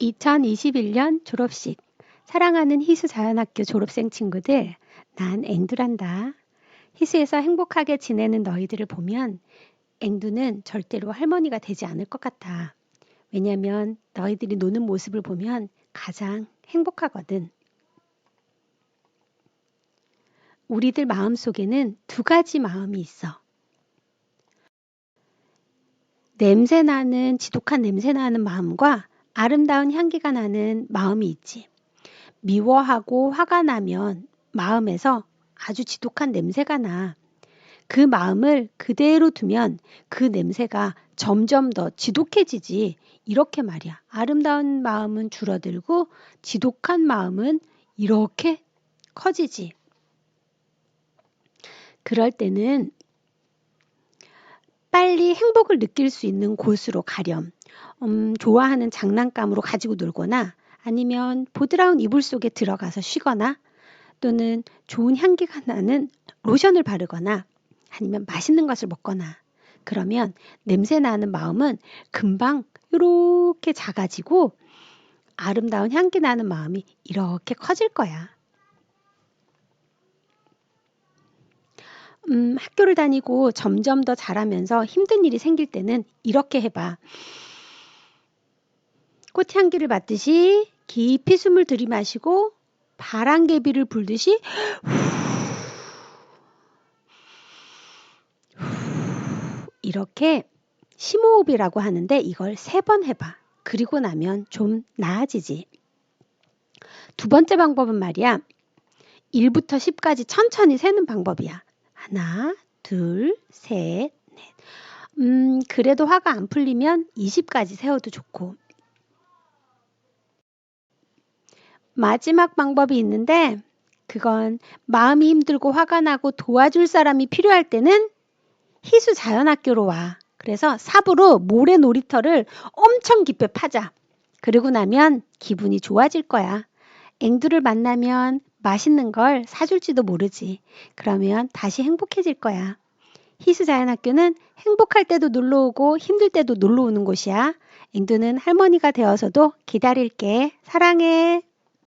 2021년 졸업식. 사랑하는 희수 자연학교 졸업생 친구들, 난 앵두란다. 희수에서 행복하게 지내는 너희들을 보면 앵두는 절대로 할머니가 되지 않을 것 같아. 왜냐면 너희들이 노는 모습을 보면 가장 행복하거든. 우리들 마음 속에는 두 가지 마음이 있어. 냄새 나는, 지독한 냄새 나는 마음과 아름다운 향기가 나는 마음이 있지. 미워하고 화가 나면 마음에서 아주 지독한 냄새가 나. 그 마음을 그대로 두면 그 냄새가 점점 더 지독해지지. 이렇게 말이야. 아름다운 마음은 줄어들고 지독한 마음은 이렇게 커지지. 그럴 때는 빨리 행복을 느낄 수 있는 곳으로 가렴. 음, 좋아하는 장난감으로 가지고 놀거나 아니면 보드라운 이불 속에 들어가서 쉬거나 또는 좋은 향기가 나는 로션을 바르거나 아니면 맛있는 것을 먹거나 그러면 냄새 나는 마음은 금방 이렇게 작아지고 아름다운 향기 나는 마음이 이렇게 커질 거야. 음, 학교를 다니고 점점 더 잘하면서 힘든 일이 생길 때는 이렇게 해봐. 꽃 향기를 맡듯이 깊이 숨을 들이마시고 바람개비를 불듯이 이렇게 심호흡이라고 하는데 이걸 세 번 해봐. 그리고 나면 좀 나아지지. 두 번째 방법은 말이야. 1부터 10까지 천천히 세는 방법이야. 하나, 둘, 셋, 넷. 음, 그래도 화가 안 풀리면 20까지 세워도 좋고. 마지막 방법이 있는데 그건 마음이 힘들고 화가 나고 도와줄 사람이 필요할 때는 희수 자연학교로 와. 그래서 삽으로 모래 놀이터를 엄청 깊게 파자. 그러고 나면 기분이 좋아질 거야. 앵두를 만나면 맛있는 걸 사줄지도 모르지. 그러면 다시 행복해질 거야. 희수 자연학교는 행복할 때도 놀러 오고 힘들 때도 놀러 오는 곳이야. 앵두는 할머니가 되어서도 기다릴게. 사랑해.